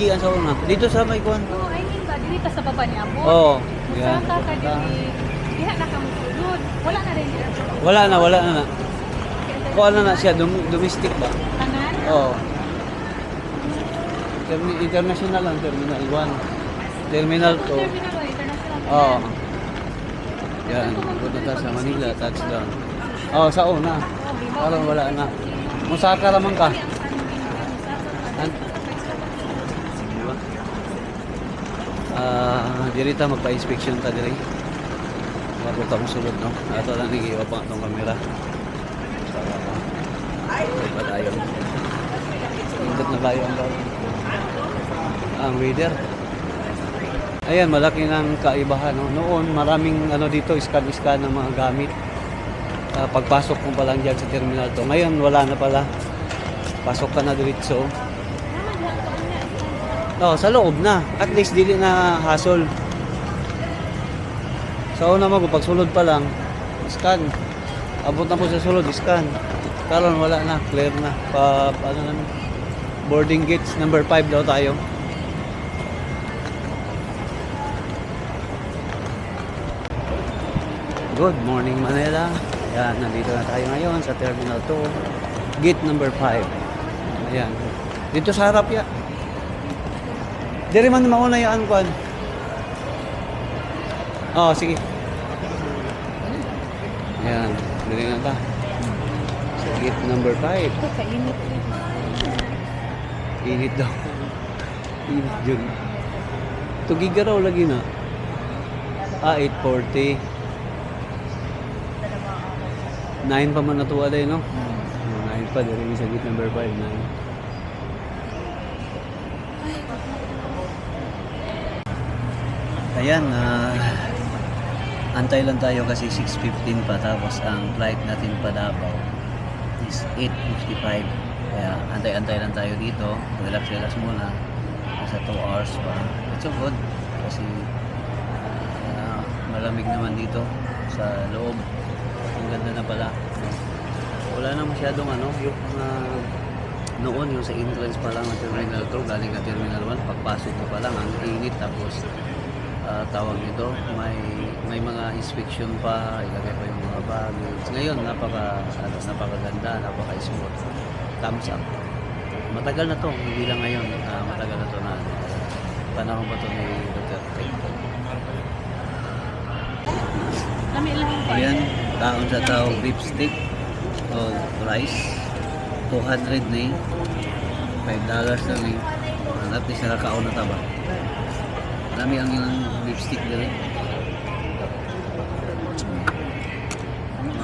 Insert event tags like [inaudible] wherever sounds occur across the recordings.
gigian sa una. Dito sa may kuan. Oo, I mean ba, ka sa baba niya mo? Oo. Sa Yan. ka ka dili, diha na ka mo sulod. Wala na rin airport. Wala na, wala na na. Kuan na na siya, dom- domestic ba? Tanan? Oo. Termi- international lang, Terminal 1. Terminal 2. Terminal international? Oo. Yan, punta sa Manila, touchdown. Oo, sa una. Ba? Parang wala na. Musaka naman ka. Ang An- Di ba? Ah, dirita magpa-inspection ta diri. Bago ta sulod no. Ato lang ni iwa pa tong kamera. Padayon. Indot na bayo ang daw. Ang reader. Ayan, malaki ng kaibahan. No? Noon, maraming ano dito, scan-scan ng mga gamit. Ah, pagpasok mo pa lang dyan sa terminal to. Ngayon, wala na pala. Pasok ka na diretso. Oo, sa loob na. At least dili na hassle. Sa una mo, pag sulod pa lang, scan. Abot na po sa sulod, scan. Karon wala na, clear na. Pa, ano na, boarding gates number 5 daw tayo. Good morning Manila. Yan, nandito na tayo ngayon sa Terminal 2. Gate number 5. Ayan. Dito sa harap ya. Diri man mauna yung kwan. Oh, sige. Ayan, diri na ta. Sa gate number 5. Ito, kainit. Init daw. Init dyan. Tugiga raw lagi na. Ah, 8.40. 9 pa man natuwa day, no? Oh, 9 pa, diri sa gate number 5, 9. Ayan, ah, antay lang tayo kasi 6.15 pa tapos ang flight natin pa Davao is 8.55 kaya antay-antay lang tayo dito relax-relax muna. Nasa 2 hours pa. It's so good kasi ah, malamig naman dito sa loob. Ang ganda na pala. Wala na masyadong ano yung mga noon yung sa entrance pa lang ng Terminal 2 galing ka Terminal 1 pagpasok mo pa lang ang init tapos ah, tawag nito may may mga inspection pa ilagay pa yung mga baggage ngayon napaka ano, napakaganda napaka smooth thumbs up matagal na to hindi lang ngayon ah, matagal na to na ano, panahon pa to ni Duterte. Ayan, taon sa tao beef steak o rice. 200 na eh. 5 dollars lang eh. At least nakakaon na taba. Marami ang ilang steak dito.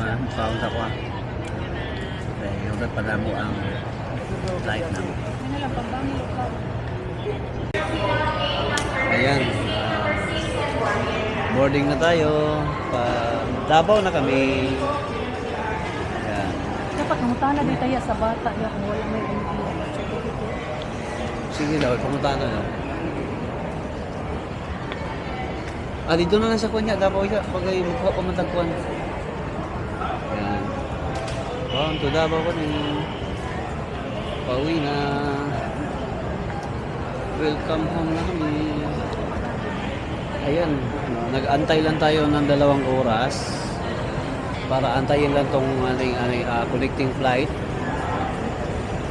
Ah, kaon sa kwa. Okay, yung pa na mo ang light na. Ayan. ah, boarding na tayo. Pa Davao na kami. Ayan. Dapat namutana din tayo sa bata wala may. Sige daw, pumunta na daw. Ah, dito na lang sa kunya. Davao siya. Pag ay magkuha pa matagpuan. Ayan. Wow, to Davao ko ni. Pauwi na. Welcome home na kami. Ayan. Nag-antay lang tayo ng dalawang oras para antayin lang tong aning, aning ah, connecting flight.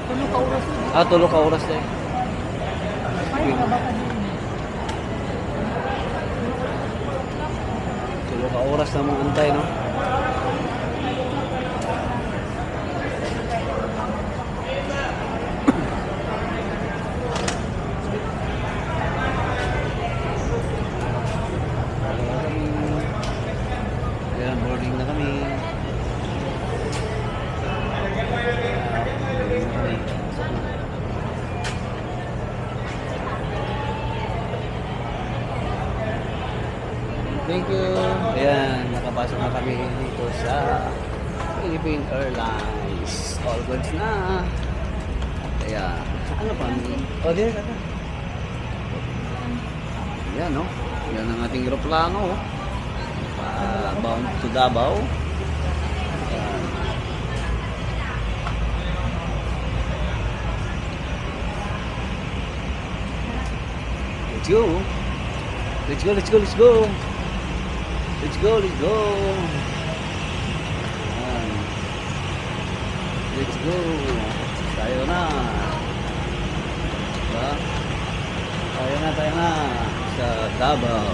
Tulog ka oras. Ah, tulo ka oras na eh. Ay, mga bata din. Tulo ka oras na mong antay, no? Ayan, boarding na kami. Boarding na kami. Thank you. Nakapasok na kami dito sa Philippine Airlines. All goods na. Kaya, ano pa? O, di, ano? Yan, no? Yan ang ating aeroplano. oh. Pa, bound to Davao. Ayan. let's go. Let's go, let's go, let's go. Let's go, let's go. Ayan. Let's go. Tayo na. Diba? Tayo na, tayo na. Sa Davao.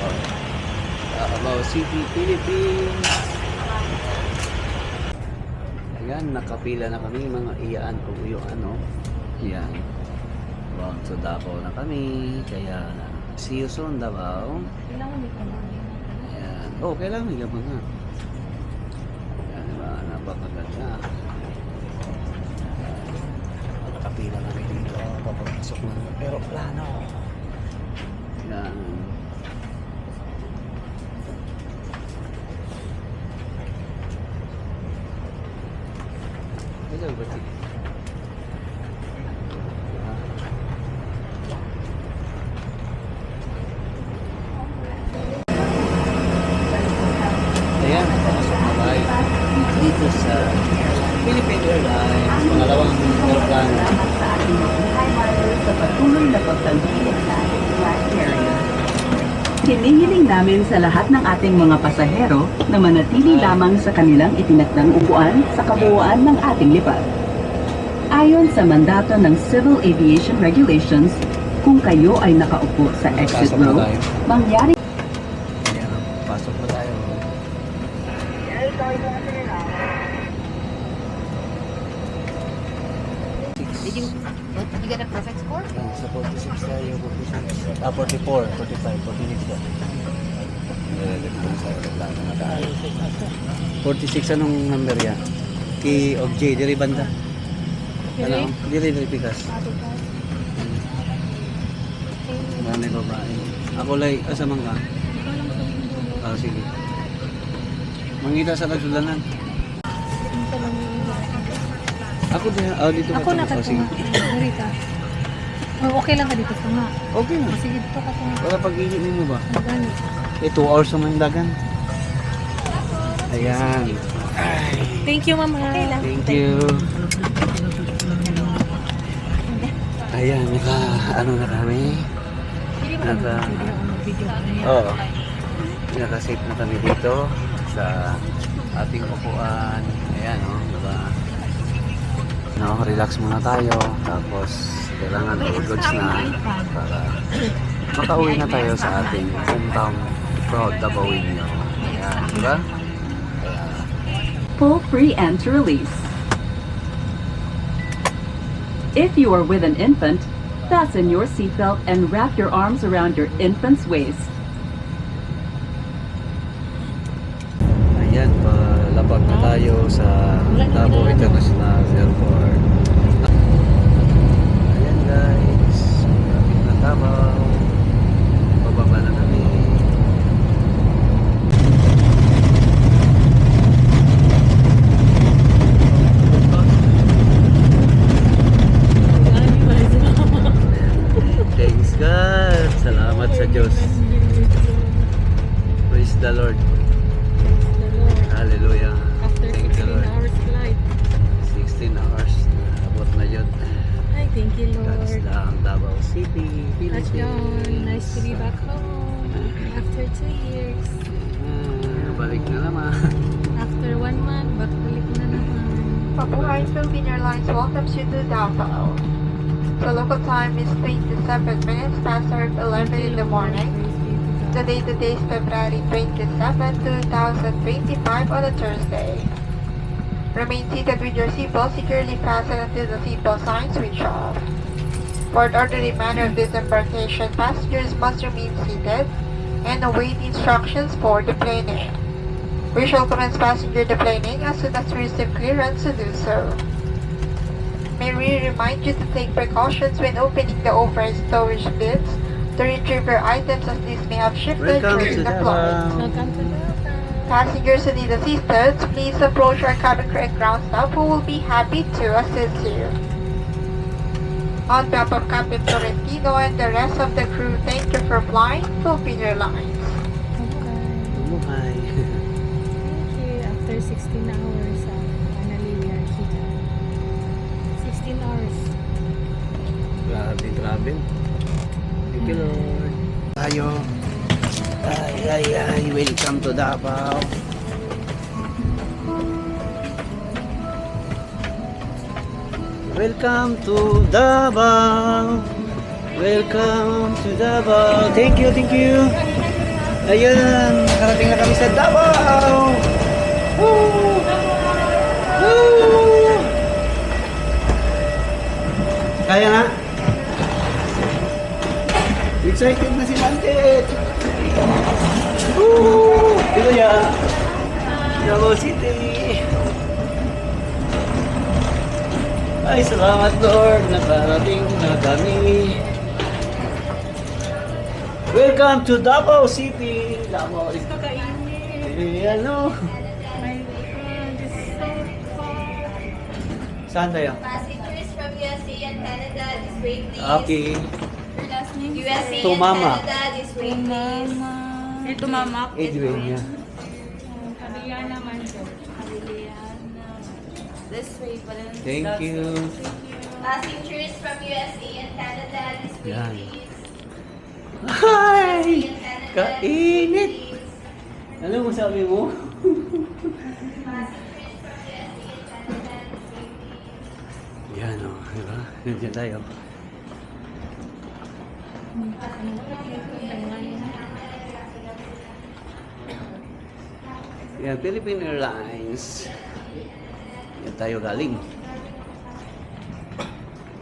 Davao City, Philippines. Ayan, nakapila na kami mga iyaan o yung ano. Yan. Bound to Davao na kami. Kaya, see you soon, Davao. Kailangan may kamay. Ayan. Oh, kailangan gabang nga. Ayan, diba? Napakaganda. Nakapila na kami dito. Papapasok ng aeroplano. Ayan. Hello, Bati. Ayan, papasok na tayo dito sa Philippine Airlines, pangalawang aeroplano. sa patuloy na pagtangkilik sa ating. Hinihiling namin sa lahat ng ating mga pasahero na manatili lamang sa kanilang itinakdang upuan sa kabuuan ng ating lipad. Ayon sa mandato ng Civil Aviation Regulations, kung kayo ay nakaupo sa exit row, mangyari get a perfect score? Sa 46 tayo, 46. Ah, 44, 45, 46 ka. Nilalagay mo sa aeroplano na tayo. 46, anong number yan? K of J, diri banda. Ano? Diri, diri pikas. Marami babae. Ako lay, asamang ka? Ah, sige. Mangita sa nagsulanan. Ako din, ah, dito Ako ka. na Oh, sige. Rita. Oh, okay lang ka dito sa nga. Okay na. Oh, sige, dito ka sa nga. Wala pag-iisip mo ba? Ang gani. Eh, 2 hours naman dagan. Ayan. Thank you, mama. Okay lang. Thank you. Ayan, naka, ano na kami? Naka, oo. Naka-safe na kami dito sa ating upuan. Ayan, oh, diba? No, relax muna tayo. Tapos, kailangan goods na para makauwi na tayo sa ating hometown proud Dabawinyo. Ayan, diba? Kaya, pull free and to release. If you are with an infant, fasten your seatbelt and wrap your arms around your infant's waist. Tayo sa Davao International Airport. Ayan guys, malapit na Davao. Papuhay Philippine Airlines welcomes you to Davao. The local time is 27 minutes past 11 in the morning. The date today is February 27, 2025 on a Thursday. Remain seated with your seatbelt securely fastened until the seatbelt sign switch off. For the orderly manner of disembarkation, passengers must remain seated and await instructions for deplaning. We shall commence passenger deplaning as soon as we receive clearance to do so. May we remind you to take precautions when opening the overhead storage bins to retrieve your items as these may have shifted Welcome during to the flight. Welcome to Davao. Passengers who need assistance, please approach our cabin crew and ground staff who will be happy to assist you. On behalf of Captain Torrentino and the rest of the crew, thank you for flying Philippine Airlines. Okay. [laughs] 16 hours, uh, finally we are here. 16 hours. Grabe, travel. Thank you Lord. tayo. Ay, ay, ay. Welcome to Davao. Welcome to Davao. Welcome to Davao. Thank you, thank you. Ayan, nakarating na kami sa Davao. Woo! Woo! Kaya na? Excited na si Mantet. Woo! Dito yan. Davao City. Ay, salamat Lord, nakarating na kami. Welcome to Davao City. Davao Kakainit. eh, ano? Saan tayo? Passengers from USA and Canada, this way please. Okay. Your last name, USA To and Mama. Canada, this way please. Mama. Ito mama. Adrian niya. Kariyan naman daw. Liliana. This way pa rin. Thank you. Passengers from USA and Canada, this way Yan. please. Hi! Kainit! Ano mo sabi mo? [laughs] Yan o, di ba? Nandiyan tayo. Yan, Philippine Airlines. Yan tayo galing.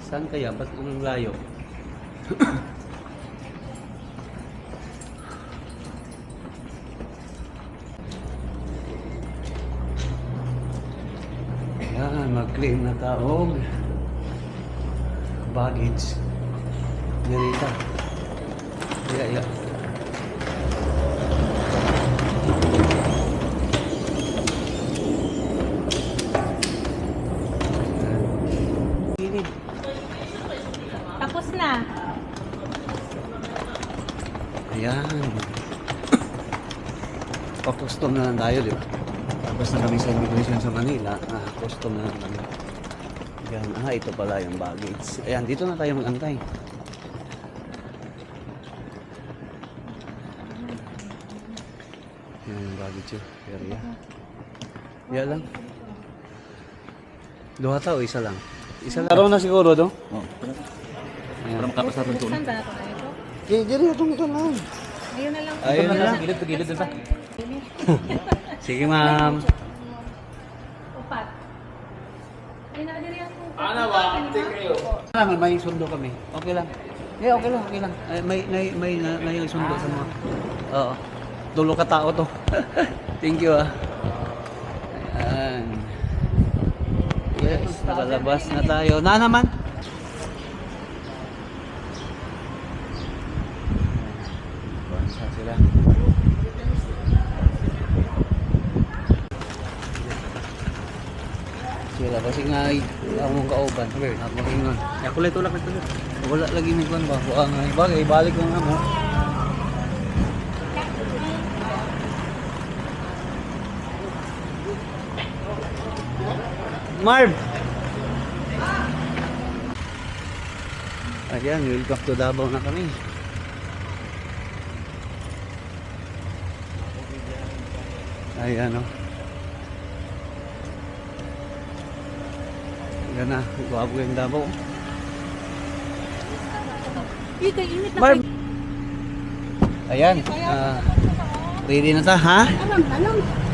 Saan kaya? Ba't ang layo? [coughs] Yan, mag-claim na taog. Baggage. Narita. Iya, iya. Init. Tapos na. Ayan. Pa-custom na lang tayo, di ba? Tapos na kami sa immigration sa Manila. Ah, custom na lang kami. Ayan. Ah, ito pala yung baggage. Ayan, dito na tayo mag-antay. Yan yung baggage yun. Area. Yan lang. Dua tao, isa lang. Isa lang. Araw na siguro, do? Oo. Para makapasar ng Saan ba ako tayo? Dyan na itong ito lang. Ayun na lang. Ayun na lang. Gilid to gilid din ba? Sige, ma'am. Upat. Ay, nakadiri ako. Ano ba? Take kayo. Lang, may sundo kami. Okay lang. Eh, okay lang, okay lang. Ay, may may may na, may sundo sa mga. Oo. Dulo ka tao to. [laughs] Thank you ah. Ayan. Yes, nakalabas na tayo. Na naman. Bansa sila. Sila kasi nga among kauban. Ako ingon. Ya kulay tulak ito. Wala lagi may kwan ba? Buka nga. Bagay, balik ko nga mo. Marv! Ayan, welcome to Davao na kami. Ayan o. Ayan na, guwapo yung Davao. Uy, kainit na. Marv! Ayan, ah, ready na ta, ha? Alam, alam.